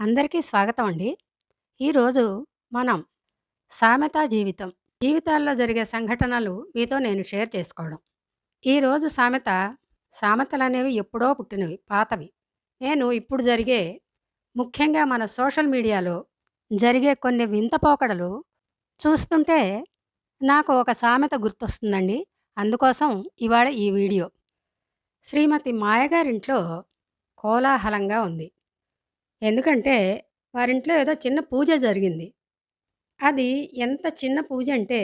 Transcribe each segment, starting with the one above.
అందరికీ స్వాగతం అండి. ఈరోజు మనం సామెత జీవితం, జీవితాల్లో జరిగే సంఘటనలు మీతో నేను షేర్ చేసుకోవడం. ఈరోజు సామెత సామెతలు అనేవి ఎప్పుడో పుట్టినవి, పాతవి. నేను ఇప్పుడు జరిగే ముఖ్యంగా మన సోషల్ మీడియాలో జరిగే కొన్ని వింత పోకడలు చూస్తుంటే నాకు ఒక సామెత గుర్తొస్తుందండి. అందుకోసం ఇవాళ ఈ వీడియో. శ్రీమతి మాయగారింట్లో కోలాహలంగా ఉంది. ఎందుకంటే వారింట్లో ఏదో చిన్న పూజ జరిగింది. అది ఎంత చిన్న పూజ అంటే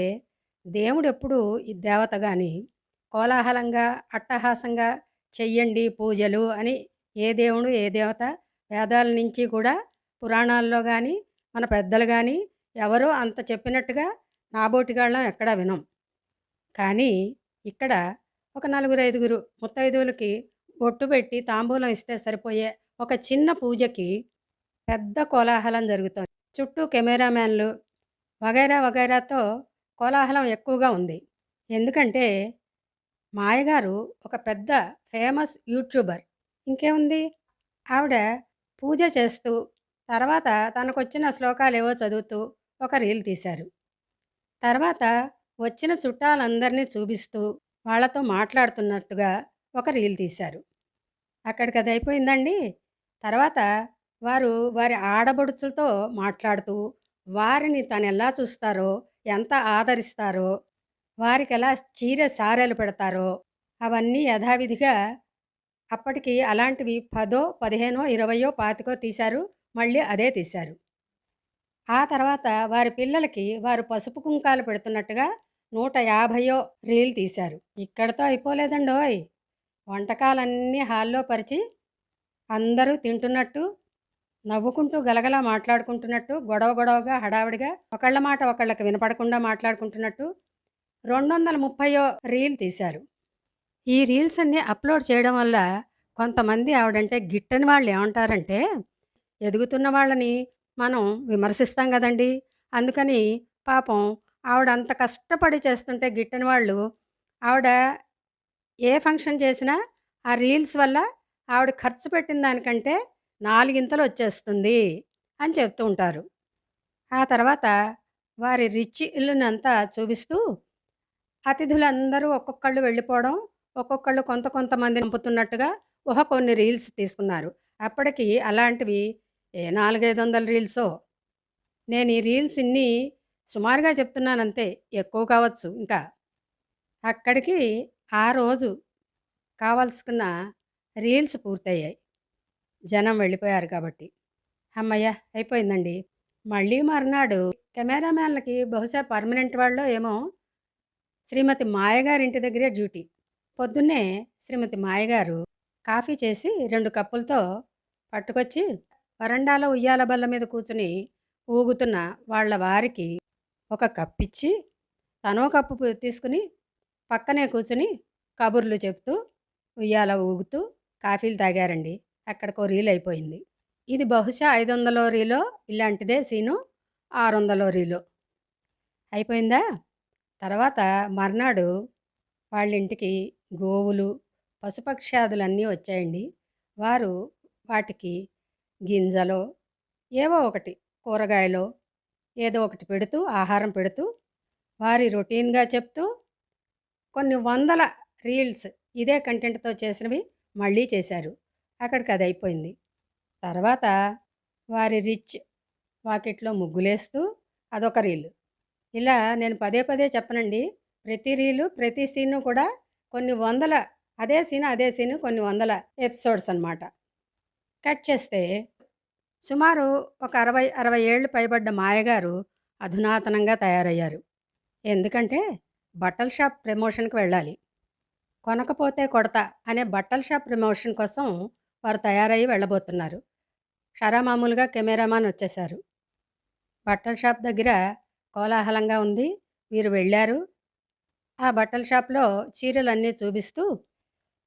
దేవుడెప్పుడు ఈ దేవత కానీ కోలాహలంగా, అట్టహాసంగా చెయ్యండి పూజలు అని ఏ దేవుడు, ఏ దేవత వేదాల నుంచి కూడా పురాణాల్లో కానీ మన పెద్దలు కానీ ఎవరో అంత చెప్పినట్టుగా నాబోటిగాళ్ళం ఎక్కడా వినం. కానీ ఇక్కడ ఒక నలుగురు, ఐదుగురు ముత్తైదువులకి బొట్టు పెట్టి తాంబూలం ఇస్తే సరిపోయే ఒక చిన్న పూజకి పెద్ద కోలాహలం జరుగుతోంది. చుట్టూ కెమెరామ్యాన్లు వగైరా వగైరాతో కోలాహలం ఎక్కువగా ఉంది. ఎందుకంటే మాయగారు ఒక పెద్ద ఫేమస్ యూట్యూబర్. ఇంకేముంది ఆవిడ పూజ చేస్తూ తర్వాత తనకొచ్చిన శ్లోకాలేవో చదువుతూ ఒక రీల్ తీశారు. తర్వాత వచ్చిన చుట్టాలందరినీ చూపిస్తూ వాళ్ళతో మాట్లాడుతున్నట్టుగా ఒక రీల్ తీశారు. అక్కడికి అది అయిపోయిందండి. తర్వాత వారు వారి ఆడబడుచులతో మాట్లాడుతూ వారిని తను ఎలా చూస్తారో, ఎంత ఆదరిస్తారో, వారికెలా చీర సారెలు పెడతారో అవన్నీ యథావిధిగా అప్పటికి అలాంటివి పదో, పదిహేనో, ఇరవయో, పాతికో తీశారు. మళ్ళీ అదే తీశారు. ఆ తర్వాత వారి పిల్లలకి వారు పసుపు కుంకాలు పెడుతున్నట్టుగా 150 రీల్ తీశారు. ఇక్కడితో అయిపోలేదండోయ్! వంటకాలన్నీ హాల్‌లో పరిచి అందరూ తింటున్నట్టు, నవ్వుకుంటూ గలగలా మాట్లాడుకుంటున్నట్టు, గొడవ గొడవగా హడావిడిగా ఒకళ్ళ మాట ఒకళ్ళకి వినపడకుండా మాట్లాడుకుంటున్నట్టు 230 రీల్ తీశారు. ఈ రీల్స్ అన్నీ అప్‌లోడ్ చేయడం వల్ల కొంతమంది ఆవిడంటే గిట్టని వాళ్ళు ఏమంటారంటే, ఎదుగుతున్న వాళ్ళని మనం విమర్శిస్తాం కదండి అందుకని పాపం ఆవిడ అంత కష్టపడి చేస్తుంటే గిట్టని వాళ్ళు ఆవిడ ఏ ఫంక్షన్ చేసినా ఆ రీల్స్ వల్ల ఆవిడ ఖర్చు పెట్టిన దానికంటే నాలుగింతలు వచ్చేస్తుంది అని చెప్తూ ఉంటారు. ఆ తర్వాత వారి రిచ్ ఇల్లునంతా చూపిస్తూ అతిథులందరూ ఒక్కొక్కళ్ళు వెళ్ళిపోవడం, ఒక్కొక్కళ్ళు కొంత కొంతమంది పంపుతున్నట్టుగా ఊహ కొన్ని రీల్స్ తీసుకున్నారు. అప్పటికి అలాంటివి ఏ 4, 500 రీల్సో. నేను ఈ రీల్స్ ఇన్ని సుమారుగా చెప్తున్నానంతే. ఎక్కువ కావచ్చు ఇంకా. అక్కడికి ఆ రోజు కావాల్సుకున్న రీల్స్ పూర్తయ్యాయి. జనం వెళ్ళిపోయారు కాబట్టి. అమ్మయ్య అయిపోయిందండి. మళ్ళీ మర్నాడు కెమెరామ్యాన్‌లకి బహుశా పర్మనెంట్ వాళ్ళో ఏమో శ్రీమతి మాయగారింటి దగ్గరే డ్యూటీ. పొద్దున్నే శ్రీమతి మాయగారు కాఫీ చేసి రెండు కప్పులతో పట్టుకొచ్చి వరండాలో ఉయ్యాల బల్ల మీద కూర్చుని ఊగుతున్న వాళ్ళ వారికి ఒక కప్పిచ్చి, తనో కప్పు తీసుకుని పక్కనే కూర్చుని కబుర్లు చెప్తూ, ఉయ్యాల ఊగుతూ కాఫీలు తాగారండి. అక్కడికో రీల్ అయిపోయింది. ఇది బహుశా 500 రీలో ఇలాంటిదే సీను 600 రీలో. అయిపోయిందా? తర్వాత మర్నాడు వాళ్ళింటికి గోవులు, పశుపక్ష్యాదులన్నీ వచ్చాయండి. వారు వాటికి గింజలో ఏవో ఒకటి కూరగాయలో ఏదో ఒకటి పెడుతూ, ఆహారం పెడుతూ, వారి రొటీన్‌గా చెప్తూ కొన్ని వందల రీల్స్ ఇదే కంటెంట్‌తో చేసినవి మళ్ళీ చేశారు. అక్కడికి అది అయిపోయింది. తర్వాత వారి రిచ్ వాకిట్లో ముగ్గులేస్తూ అదొక రీల్. ఇలా నేను పదే పదే చెప్పనండి. ప్రతి రీలు, ప్రతి సీను కూడా కొన్ని వందల అదే సీన్ అదే సీను కొన్ని వందల ఎపిసోడ్స్ అనమాట. కట్ చేస్తే సుమారు ఒక 60, 60 ఏళ్ళు పైబడ్డ మాయగారు అధునాతనంగా తయారయ్యారు. ఎందుకంటే బట్టల షాప్ ప్రమోషన్‌కి వెళ్ళాలి. కొనకపోతే కొడతా అనే బట్టల షాప్ ప్రమోషన్ కోసం వారు తయారయ్యి వెళ్ళబోతున్నారు. షరామామూలుగా కెమెరామాన్ వచ్చేశారు. బట్టల షాప్ దగ్గర కోలాహలంగా ఉంది. వీరు వెళ్ళారు. ఆ బట్టల షాప్‌లో చీరలన్నీ చూపిస్తూ,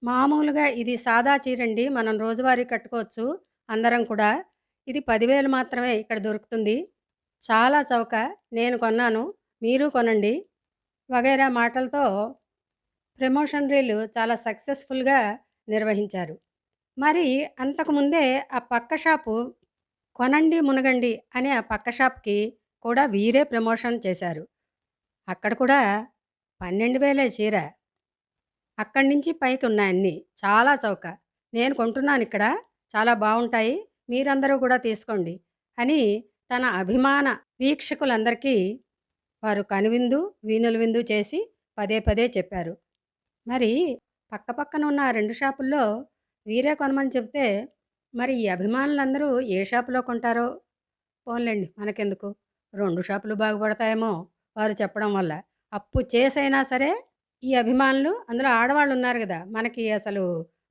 మామూలుగా ఇది సాదా చీరండి. మనం రోజువారీ కట్టుకోవచ్చు అందరం కూడా. ఇది పదివేలు మాత్రమే ఇక్కడ దొరుకుతుంది. చాలా చౌక. నేను కొన్నాను. మీరు కొనండి. వగైరా మాటలతో ప్రమోషన్ రీలు చాలా సక్సెస్‌ఫుల్‌గా నిర్వహించారు. మరి అంతకుముందే ఆ పక్క షాపు కొనండి మునగండి అనే ఆ పక్క షాప్‌కి కూడా వీరే ప్రమోషన్ చేశారు. అక్కడ కూడా 12,000 చీర. అక్కడి నుంచి పైకి ఉన్నాయన్ని చాలా చౌక. నేను కొంటున్నాను ఇక్కడ చాలా బాగుంటాయి మీరందరూ కూడా తీసుకోండి అని తన అభిమాన వీక్షకులందరికీ వారు కనువిందు, వీనుల విందు చేసి పదే పదే చెప్పారు. మరి పక్కపక్కన ఉన్న రెండు షాపుల్లో వీరే కొనమని చెప్తే, మరి ఈ అభిమానులందరూ ఏ షాపులో కొంటారో? పోన్లేండి మనకెందుకు. రెండు షాపులు బాగుపడతాయేమో వారు చెప్పడం వల్ల. అప్పు చేసైనా సరే ఈ అభిమానులు అందులో ఆడవాళ్ళున్నారు కదా మనకి అసలు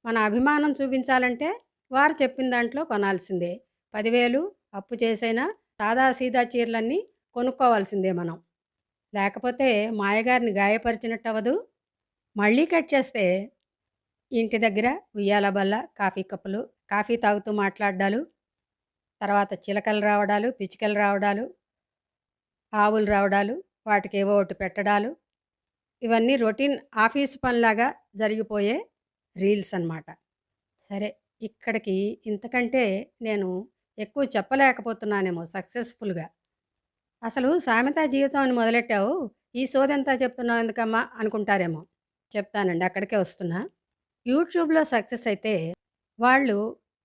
మన అభిమానం చూపించాలంటే వారు చెప్పిన దాంట్లో కొనాల్సిందే. పదివేలు అప్పు చేసైనా సాదా సీదా చీరలన్నీ కొనుక్కోవాల్సిందే మనం. లేకపోతే మాయగారిని గాయపరిచినట్టవ్వదు. మళ్ళీ కట్ చేస్తే ఇంటి దగ్గర ఉయ్యాల బల్ల, కాఫీ కప్పులు, కాఫీ తాగుతూ మాట్లాడ్డాలు, తర్వాత చిలకలు రావడాలు, పిచికలు రావడాలు, ఆవులు రావడాలు, వాటికి ఏవో ఒకటి పెట్టడాలు, ఇవన్నీ రొటీన్ ఆఫీస్ పనిలాగా జరిగిపోయే రీల్స్ అనమాట. సరే ఇక్కడికి ఇంతకంటే నేను ఎక్కువ చెప్పలేకపోతున్నానేమో సక్సెస్‌ఫుల్‌గా. అసలు సామెత జీవితం అని మొదలెట్టావు. ఈ సోదంతా చెప్తున్నావు ఎందుకమ్మా అనుకుంటారేమో. చెప్తానండి అక్కడికే వస్తున్నా. యూట్యూబ్‌లో సక్సెస్ అయితే వాళ్ళు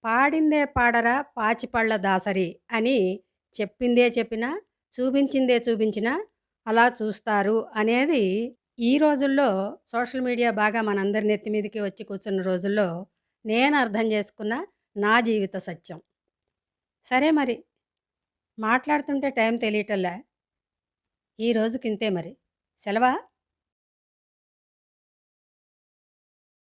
పాడిందే పాడరా పాచిపళ్ళ దాసరి అని చెప్పిందే చెప్పినా, చూపించిందే చూపించినా అలా చూస్తారు అనేది ఈ రోజుల్లో సోషల్ మీడియా బాగా మనందరి నెత్తి మీదకి వచ్చి కూర్చున్న రోజుల్లో నేను అర్థం చేసుకున్న నా జీవిత సత్యం. సరే మరి. మాట్లాడుతుంటే టైం తెలియటల్లా. ఈ మరి. సెలవా?